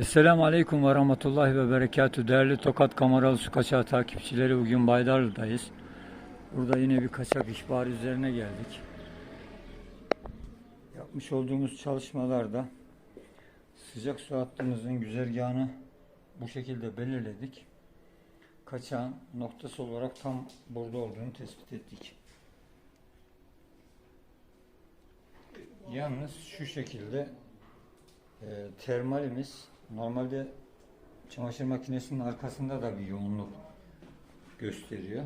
Esselamu Aleyküm ve Rahmetullahi ve Berekatü. Değerli Tokat Kameralı Su Kaçağı takipçileri bugün Baydarlı'dayız. Burada yine bir kaçak ihbarı üzerine geldik. Yapmış olduğumuz çalışmalarda sıcak su hattımızın güzergahını bu şekilde belirledik. Kaçağın noktası olarak tam burada olduğunu tespit ettik. Yalnız şu şekilde e, termalimiz normalde çamaşır makinesinin arkasında da bir yoğunluk gösteriyor.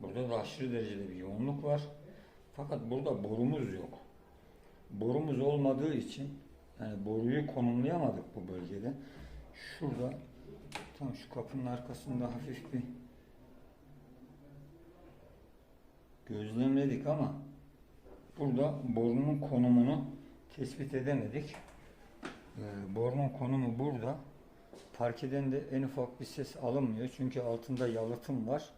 Burada da aşırı derecede bir yoğunluk var. Fakat burada borumuz yok. Borumuz olmadığı için yani boruyu konumlayamadık bu bölgede. Şurada tam şu kapının arkasında hafif bir gözlemledik ama burada borunun konumunu tespit edemedik. Borunun konumu burada. Parkeden de en ufak bir ses alınmıyor. Çünkü altında yalıtım var.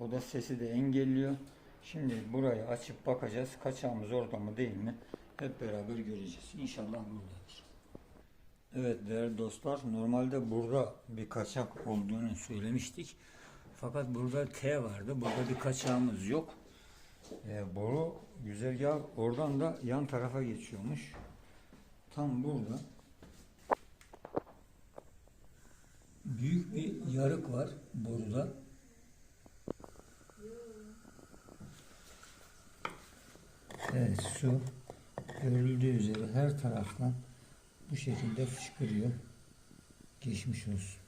O da sesi de engelliyor. Şimdi burayı açıp bakacağız. Kaçağımız orada mı değil mi? Hep beraber göreceğiz. İnşallah buradadır. Evet değerli dostlar. Normalde burada bir kaçak olduğunu söylemiştik. Fakat burada T vardı. Burada bir kaçağımız yok. Ee, boru güzergah oradan da yan tarafa geçiyormuş. Tam burada büyük bir yarık var boruda. Evet su görüldüğü üzere her taraftan bu şekilde fışkırıyor. Geçmiş olsun.